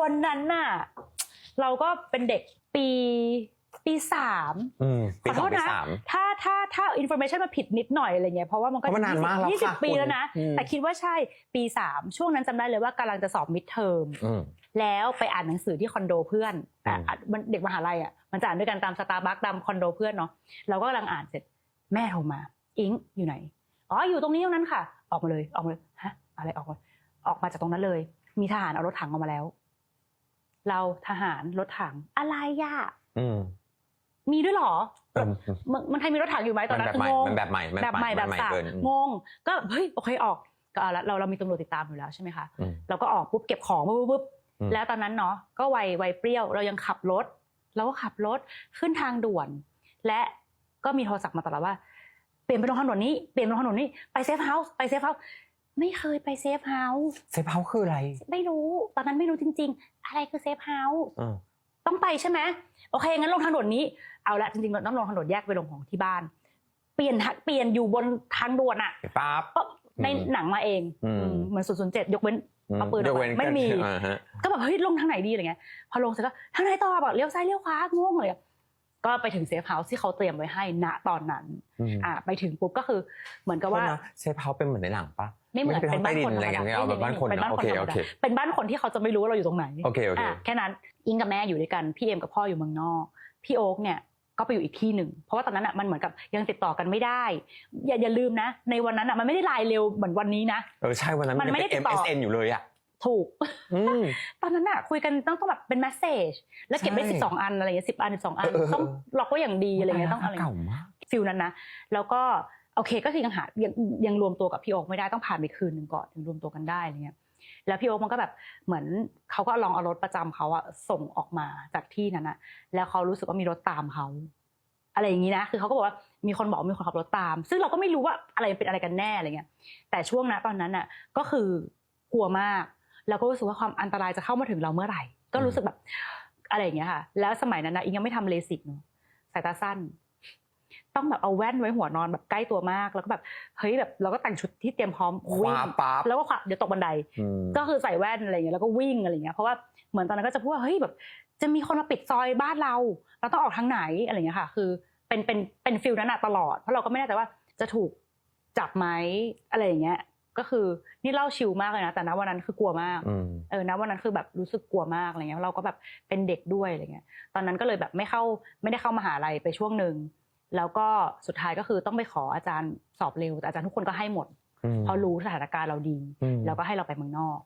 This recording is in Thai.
วันนั้นน่ะเราก็เป็นเด็กปีปีสามอืมปีขอสโทองษปีนะ สาม ถ้าถ้าถ้าอินโฟเมชันมาผิดนิดหน่อยอะไรเงี้ยเพราะว่ามันก็เพราะมันนานมากแล้วยี่สิบค่ะปีแล้วนะ คุณอืม แต่คิดว่าใช่ปีสามช่วงนั้นจำได้เลยว่ากำลังจะสอบมิดเทอมอืม แล้วไปอ่านหนังสือที่คอนโดเพื่อนอะอืม อะมันเด็กมหาลัยอะมันจะอ่านด้วยกันตามสตาร์บัคตามคอนโดเพื่อนเนาะเราก็กำลังอ่านเสร็จแม่โทรมา อิงอยู่ไหนอ๋ออยู่ตรงนี้ตรงนั้นค่ะ ออกมาเลยออกมาเลยฮะอะไรออกมาออกมาจากตรงนั้นเลย มีทหารเอารถถังออกมาแล้ว เราทหารรถถังอะไรย่ะอืมมีด้วยเหรอเออเมืองเมันไทยมีรถถังอยู่ไหมตอนนั้นมันแบบคืองงมันแบบใหม่มันแบบใหม่มัแบนบใหม่สาเกินงงก็เฮ้ยโอเคออกก็เอาละเราเรามีตำรวจติดตามอยู่แล้วใช่ไหมคะอืมเราก็ออกปุ๊บเก็บของปุ๊บปุ๊บปุ๊บอืมแล้วตอนนั้นเนาะก็วัยวัยเปรี้ยวเรายังขับรถเราก็ขับรถขึ้นทางด่วน และก็มีโทรศัพท์มาตลอดว่า เปลี่ยนไปลงถนนนี้เปลี่ยนไปลงถนนนี้ไปเซฟเฮาส์ไปเซฟเฮาส์ ไม่เคยไปเซฟเฮาส์เซฟเฮาส์คืออะไร ไม่รู้ตอนนั้นไม่รู้จริง ๆ อะไรคือเซฟเฮาส์อืมต้องไปใช่ไหมโอเคงั้นลงทางด่วนนี้เอาละจริงๆเราต้องลงทางด่วนแยกไปลงของที่บ้าน เปลี่ยนทางเปลี่ยนอยู่บนทางด่วนอะปั๊บก็ในอืมหนังมาเองอืมอืมเหมือนศูนย์ศูนย์เจ็ดยกเว้นเอาปืนออกมายวว้ไม่มีอ่าฮะก็แบบเฮ้ยลงทางไหนดีอะไรเงี้ยพอลงเสร็จก็ทางไหนต่อบอกเลี้ยวซ้ายเลี้ยวขวางงเลยอะ ก็ไปถึงเซฟเฮาส์ที่เขาเตรียมไว้ให้ณตอนนั้นอืมอ่าไปถึงปุ๊บก็คือเหมือนกับว่าโทษนะเซฟเฮาส์เป็นเหมือนในหนังปะไม่เหมือนไม่เป็นบ้านคนธรรมใต้ดินอะไรดาอย่างเงี้ยเอาแบบบ้านคนเป็นบ้านโอคนเคธรรมโอดาเคเป็นบ้านคนที่เขาจะไม่รู้ว่าเราอยู่ตรงไหนโอเคโอเคอะแค่นั้นอิงกับแม่อยู่ด้วยกันพี่เอ็มกับพ่ออยู่เมืองนอกพี่โอ๊กเนี่ยก็ไปอยู่อีกที่หนึ่ง เพราะว่าตอนนั้นอะมันเหมือนกับยังติดต่อกันไม่ได้ อย่าอย่าลืมนะ ในวันนั้นอะมันไม่ได้ไลน์เร็วเหมือนวันนี้นะ เออใช่วันนั้นมันไม่ได้เป็ติดต่อ MSN อยู่เลยอะ ถูกอืมตอนนั้นอะคุยกันต้องต้องแบบเป็นแมสเซจแล้วเก็บได้ใช่สิบสองอันอะไรเงี้ยสิบอันสิบสองอันเออเออต้องล็อกไว้อย่างดีอะไรเงี้ยต้องอะไรเก่ามากฟิลนั้นนะ แล้วก็โอเคก็คือยังหายังยังรวมตัวกับพี่โอ๊กไม่ได้ต้องผ่านไปคืนหนึ่งก่อนถึงรวมตัวกันได้อะไรเงี้ยแล้วพี่โอ๊กมันก็แบบเหมือนเขาก็ลองเอารถประจำเขาอะส่งออกมาจากที่นั้นอะแล้วเขารู้สึกว่ามีรถตามเขาอะไรอย่างนี้นะ คือเขาก็บอกว่ามีคนบอกว่ามีคนขับรถตาม ซึ่งเราก็ไม่รู้ว่าอะไรเป็นอะไรกันแน่อะไรเงี้ย แต่ช่วงนั้นตอนนั้นอะก็คือกลัวมาก แล้วก็รู้สึกว่าความอันตรายจะเข้ามาถึงเราเมื่อไหร่ ก็รู้สึกแบบอะไรอย่างเงี้ยค่ะ แล้วสมัยนั้นนะอิงยังไม่ทำเลสิกเนาะสายตาสั้น ต้องแบบเอาแว่นไว้หัวนอนแบบใกล้ตัวมาก แล้วก็แบบเฮ้ยแบบเราก็แต่งชุดที่เตรียมพร้อมควิ่ว้างปั๊บแล้วก็ขวาเดี๋ยวตกบันไดอืมก็คือใส่แว่นอะไรอย่างเงี้ยแล้วก็วิ่งอะไรอย่างเงี้ยเพราะว่าเหมือนตอนนั้นก็จะพูดว่าเฮ้ยแบบ จะมีคนมาปิดซอยบ้านเรา เราต้องออกทางไหนอะไรอย่างเงี้ยค่ะ คือเป็นเป็นเป็นฟิลนั้นอะตลอดเพราะเราก็ไม่แน่ใจว่าจะถูกจับไหมอะไรอย่างเงี้ย ก็คือนี่เล่าชิลมากเลยนะแต่ณวันนั้นคือกลัวมากอืมเออนะวันนั้นคือแบบรู้สึกกลัวมากอะไรเงี้ยเราก็แบบเป็นเด็กด้วยอะไรเงี้ยตอนนั้นก็เลยแบบไม่เข้าไม่ได้เข้ามหาลัยไปช่วงหนึ่งแล้วก็สุดท้ายก็คือต้องไปขออาจารย์สอบเร็วแต่อาจารย์ทุกคนก็ให้หมดอืมเพราะรู้สถานการณ์เราดีอืมแล้วก็ให้เราไปเมืองนอก